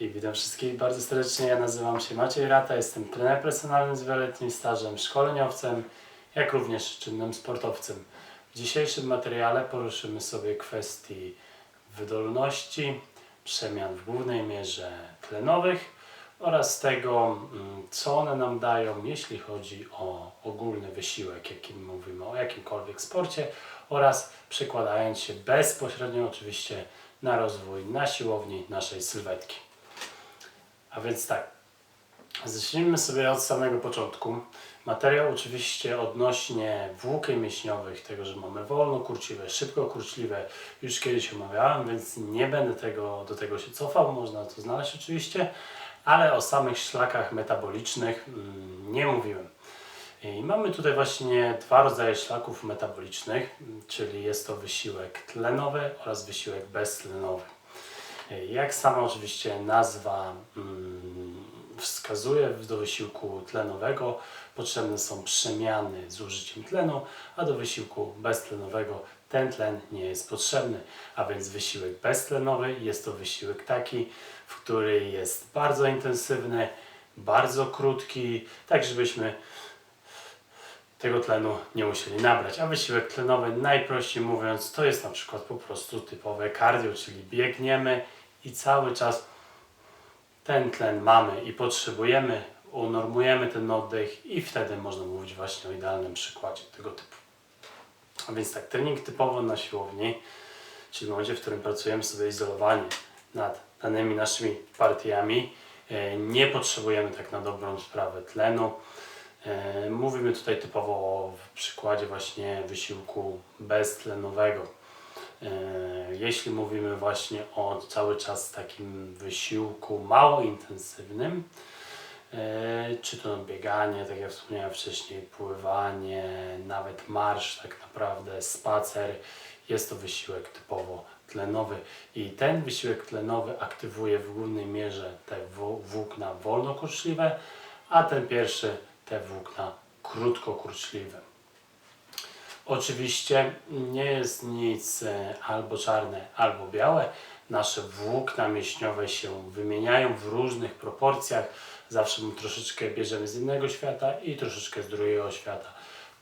I witam wszystkich bardzo serdecznie. Ja nazywam się Maciej Rata, jestem trenerem personalnym z wieloletnim stażem, szkoleniowcem, jak również czynnym sportowcem. W dzisiejszym materiale poruszymy sobie kwestii wydolności, przemian w głównej mierze tlenowych oraz tego, mm, co one nam dają, jeśli chodzi o ogólny wysiłek, jakim mówimy o jakimkolwiek sporcie oraz przekładając się bezpośrednio oczywiście na rozwój na siłowni naszej sylwetki. A więc tak, zacznijmy sobie od samego początku. Materiał oczywiście odnośnie włókien mięśniowych, tego, że mamy wolno kurczliwe, szybko kurczliwe, już kiedyś omawiałem, więc nie będę tego, do tego się cofał, można to znaleźć oczywiście, ale o samych szlakach metabolicznych mm, nie mówiłem. I mamy tutaj właśnie dwa rodzaje szlaków metabolicznych, czyli jest to wysiłek tlenowy oraz wysiłek beztlenowy. Jak sama oczywiście nazwa mm, wskazuje, do wysiłku tlenowego potrzebne są przemiany z użyciem tlenu, a do wysiłku beztlenowego ten tlen nie jest potrzebny. A więc wysiłek beztlenowy jest to wysiłek taki, w który jest bardzo intensywny, bardzo krótki, tak żebyśmy tego tlenu nie musieli nabrać. A wysiłek tlenowy, najprościej mówiąc, to jest na przykład po prostu typowe cardio, czyli biegniemy i cały czas ten tlen mamy i potrzebujemy, unormujemy ten oddech i wtedy można mówić właśnie o idealnym przykładzie tego typu. A więc tak, trening typowo na siłowni, czyli w momencie, w którym pracujemy sobie izolowanie nad danymi naszymi partiami, e, nie potrzebujemy tak na dobrą sprawę tlenu. E, Mówimy tutaj typowo o przykładzie właśnie wysiłku beztlenowego. E, Jeśli mówimy właśnie o cały czas takim wysiłku mało intensywnym, e, czy to bieganie, tak jak wspomniałem wcześniej, pływanie, nawet marsz, tak naprawdę spacer, jest to wysiłek typowo tlenowy i ten wysiłek tlenowy aktywuje w głównej mierze te wł- włókna wolnokurczliwe, a ten pierwszy te włókna krótkokurczliwe. Oczywiście nie jest nic e, albo czarne, albo białe. Nasze włókna mięśniowe się wymieniają w różnych proporcjach. Zawsze troszeczkę bierzemy z jednego świata i troszeczkę z drugiego świata.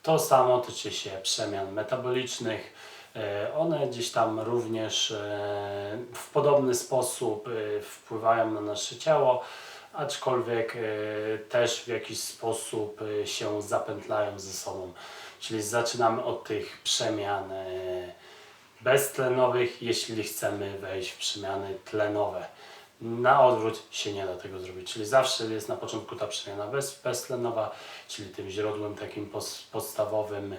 To samo tyczy się przemian metabolicznych. E, One gdzieś tam również e, w podobny sposób wpływają na nasze ciało, aczkolwiek e, też w jakiś sposób e, się zapętlają ze sobą. Czyli zaczynamy od tych przemian e, beztlenowych, jeśli chcemy wejść w przemiany tlenowe. Na odwrót się nie da tego zrobić, czyli zawsze jest na początku ta przemiana bez, beztlenowa, czyli tym źródłem takim podstawowym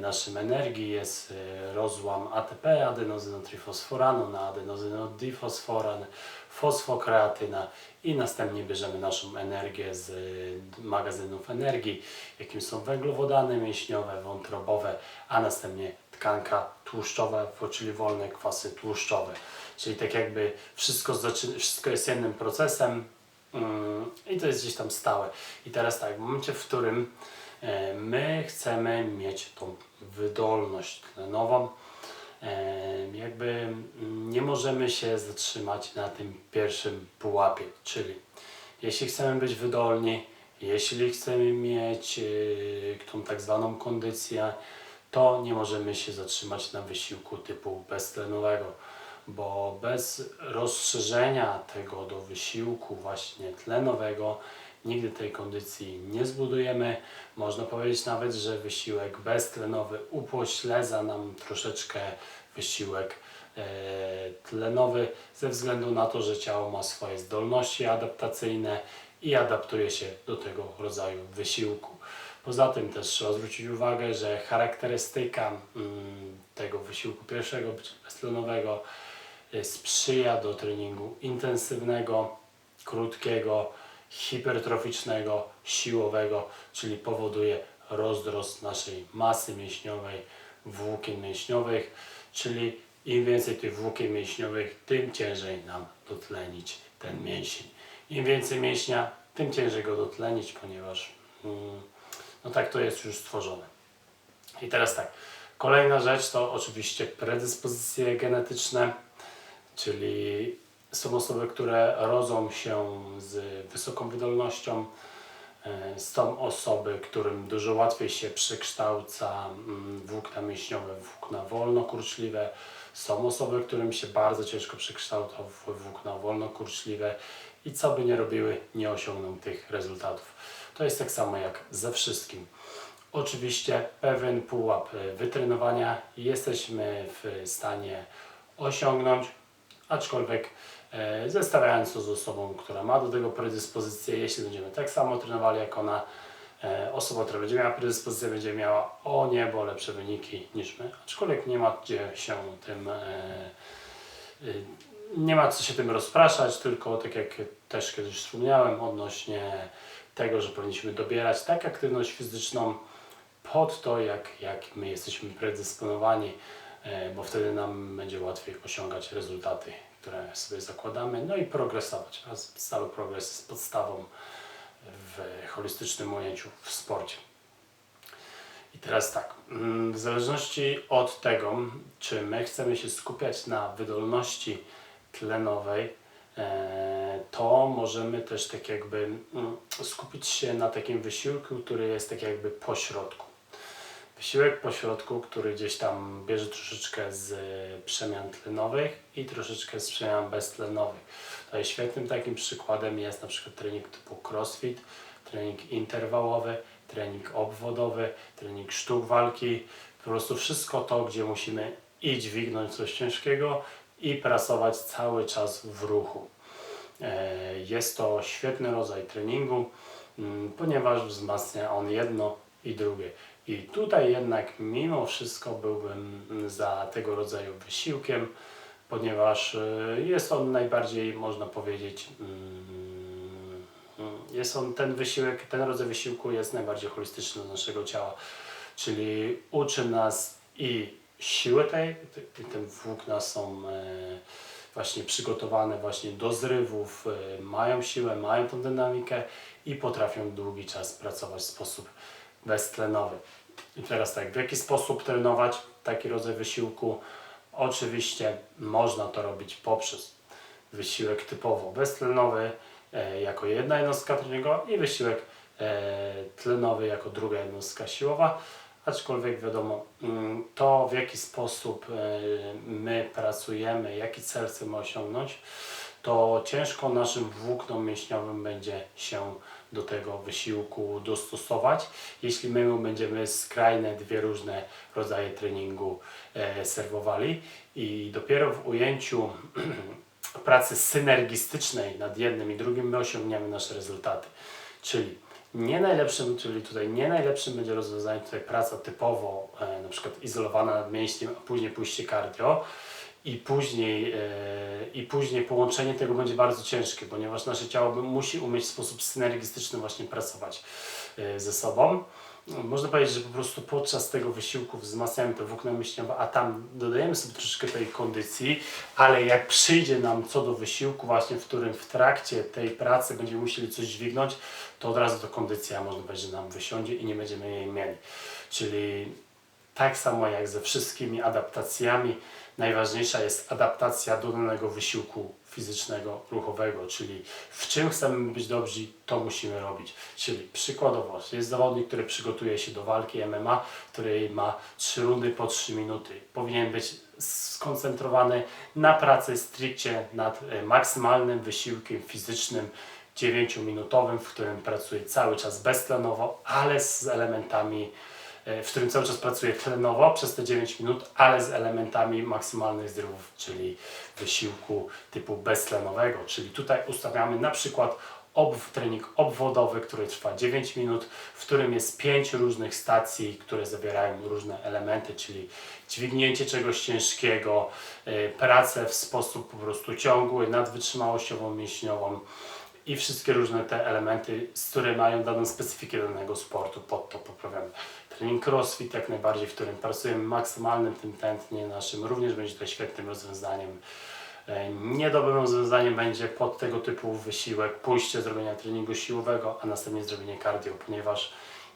naszym energii jest e, rozłam ATP, adenozynotrifosforanu na adenozynodifosforan, fosfokreatyna i następnie bierzemy naszą energię z e, magazynów energii, jakim są węglowodany mięśniowe, wątrobowe, a następnie tkanka tłuszczowa, czyli wolne kwasy tłuszczowe. Czyli tak jakby wszystko, wszystko jest jednym procesem mm, i to jest gdzieś tam stałe. I teraz tak, w momencie, w którym e, my chcemy mieć tą wydolność tlenową, e, jakby nie możemy się zatrzymać na tym pierwszym pułapie, czyli jeśli chcemy być wydolni, jeśli chcemy mieć e, tą tak zwaną kondycję, to nie możemy się zatrzymać na wysiłku typu beztlenowego, bo bez rozszerzenia tego do wysiłku właśnie tlenowego nigdy tej kondycji nie zbudujemy. Można powiedzieć nawet, że wysiłek beztlenowy upośledza nam troszeczkę wysiłek e, tlenowy ze względu na to, że ciało ma swoje zdolności adaptacyjne i adaptuje się do tego rodzaju wysiłku. Poza tym też trzeba zwrócić uwagę, że charakterystyka mm, tego wysiłku pierwszego, beztlenowego, y, sprzyja do treningu intensywnego, krótkiego, hipertroficznego, siłowego, czyli powoduje rozdrost naszej masy mięśniowej, włókien mięśniowych, czyli im więcej tych włókien mięśniowych, tym ciężej nam dotlenić ten mięsień. Im więcej mięśnia, tym ciężej go dotlenić, ponieważ mm, no tak to jest już stworzone. I teraz tak, kolejna rzecz to oczywiście predyspozycje genetyczne, czyli Są osoby, które rodzą się z wysoką wydolnością. E, Są osoby, którym dużo łatwiej się przekształca mm, włókna mięśniowe w włókna wolnokurczliwe. Są osoby, którym się bardzo ciężko przekształca w włókna wolnokurczliwe i co by nie robiły, nie osiągną tych rezultatów. To jest tak samo jak ze wszystkim. Oczywiście pewien pułap e, wytrenowania jesteśmy w stanie osiągnąć, aczkolwiek zestawiając to z osobą, która ma do tego predyspozycję, jeśli będziemy tak samo trenowali jak ona, e, osoba, która będzie miała predyspozycję, będzie miała o niebo lepsze wyniki niż my, aczkolwiek nie ma gdzie się tym e, nie ma co się tym rozpraszać, tylko tak jak też kiedyś wspomniałem odnośnie tego, że powinniśmy dobierać tak aktywność fizyczną pod to, jak, jak my jesteśmy predysponowani, e, bo wtedy nam będzie łatwiej osiągać rezultaty, które sobie zakładamy, no i progresować. A stały progres jest podstawą w holistycznym ujęciu w sporcie. I teraz tak, mm, w zależności od tego, czy my chcemy się skupiać na wydolności tlenowej, e, to możemy też tak jakby mm, skupić się na takim wysiłku, który jest tak jakby po środku. Wysiłek po środku, który gdzieś tam bierze troszeczkę z przemian tlenowych i troszeczkę z przemian beztlenowych. Tutaj świetnym takim przykładem jest na przykład trening typu crossfit, trening interwałowy, trening obwodowy, trening sztuk walki. Po prostu wszystko to, gdzie musimy i dźwignąć coś ciężkiego i pracować cały czas w ruchu. E, Jest to świetny rodzaj treningu, mm, ponieważ wzmacnia on jedno i drugie. I tutaj jednak mimo wszystko byłbym za tego rodzaju wysiłkiem, ponieważ e, jest on najbardziej, można powiedzieć, mm, jest on ten wysiłek, ten rodzaj wysiłku jest najbardziej holistyczny dla naszego ciała, czyli uczy nas i siły tej, te, te włókna są e, właśnie przygotowane właśnie do zrywów, e, mają siłę, mają tą dynamikę i potrafią długi czas pracować w sposób beztlenowy. I teraz tak, w jaki sposób trenować taki rodzaj wysiłku? Oczywiście można to robić poprzez wysiłek typowo beztlenowy e, jako jedna jednostka treningowa i wysiłek e, tlenowy jako druga jednostka siłowa. Aczkolwiek wiadomo, mm, to w jaki sposób e, my pracujemy, jaki cel chcemy osiągnąć, to ciężko naszym włóknom mięśniowym będzie się do tego wysiłku dostosować, jeśli my będziemy skrajne dwie różne rodzaje treningu e, serwowali i dopiero w ujęciu pracy synergistycznej nad jednym i drugim my osiągniemy nasze rezultaty. Czyli nie najlepszym, czyli tutaj nie najlepszym będzie rozwiązaniem tutaj praca typowo e, na przykład izolowana mięśniem, a później pójście cardio i później, e, i później połączenie tego będzie bardzo ciężkie, ponieważ nasze ciało musi umieć w sposób synergistyczny właśnie pracować e, ze sobą. Można powiedzieć, że po prostu podczas tego wysiłku wzmacniamy te włókna mięśniowe, a tam dodajemy sobie troszeczkę tej kondycji, ale jak przyjdzie nam co do wysiłku właśnie, w którym w trakcie tej pracy będziemy musieli coś dźwignąć, to od razu to kondycja można powiedzieć, że nam wysiądzie i nie będziemy jej mieli. Czyli tak samo jak ze wszystkimi adaptacjami, najważniejsza jest adaptacja do danego wysiłku fizycznego, ruchowego, czyli w czym chcemy być dobrzy, to musimy robić. Czyli przykładowo, jest zawodnik, który przygotuje się do walki MMA, który ma 3 rundy po 3 minuty. Powinien być skoncentrowany na pracy stricte nad e, maksymalnym wysiłkiem fizycznym, 9-minutowym, w którym pracuje cały czas beztlenowo, ale z elementami w którym cały czas pracuję tlenowo przez te 9 minut, ale z elementami maksymalnych zrywów, czyli wysiłku typu beztlenowego. Czyli tutaj ustawiamy na przykład obw, trening obwodowy, który trwa 9 minut, w którym jest 5 różnych stacji, które zawierają różne elementy, czyli dźwignięcie czegoś ciężkiego, e, pracę w sposób po prostu ciągły nad wytrzymałościową mięśniową i wszystkie różne te elementy, z które mają daną specyfikę danego sportu, pod to poprawiamy. Trening crossfit jak najbardziej, w którym pracujemy maksymalnym tym tętnie naszym, również będzie to świetnym rozwiązaniem. E, Niedobrym rozwiązaniem będzie pod tego typu wysiłek pójście zrobienia treningu siłowego, a następnie zrobienie cardio, ponieważ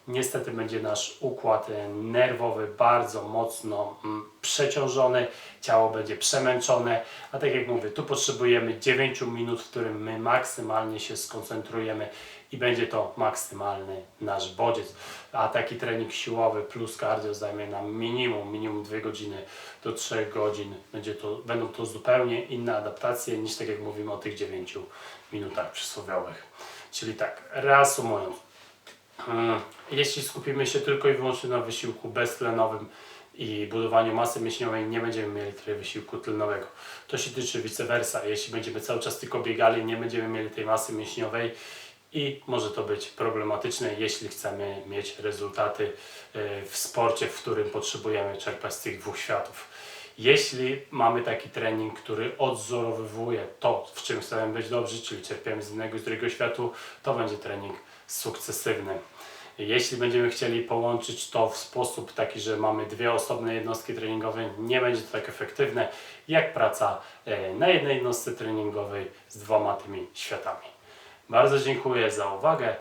Niestety będzie nasz układ e, nerwowy bardzo mocno mm, przeciążony, ciało będzie przemęczone, a tak jak mówię, tu potrzebujemy 9 minut, w którym my maksymalnie się skoncentrujemy i będzie to maksymalny nasz bodziec. A taki trening siłowy plus cardio zajmie nam minimum, minimum 2 godziny do 3 godzin. Będzie to, będą to zupełnie inne adaptacje niż tak jak mówimy o tych 9 minutach przysłowiowych. Czyli tak, reasumując, Mm, Jeśli skupimy się tylko i wyłącznie na wysiłku beztlenowym i budowaniu masy mięśniowej, nie będziemy mieli tutaj wysiłku tlenowego. To się tyczy vice versa. Jeśli będziemy cały czas tylko biegali, nie będziemy mieli tej masy mięśniowej i może to być problematyczne, jeśli chcemy mieć rezultaty e, w sporcie, w którym potrzebujemy czerpać z tych dwóch światów. Jeśli mamy taki trening, który odzorowywuje to, w czym chcemy być dobrzy, czyli czerpiemy z jednego i z drugiego światu, to będzie trening sukcesywny. Jeśli będziemy chcieli połączyć to w sposób taki, że mamy dwie osobne jednostki treningowe, nie będzie to tak efektywne jak praca e, na jednej jednostce treningowej z dwoma tymi światami. Bardzo dziękuję za uwagę.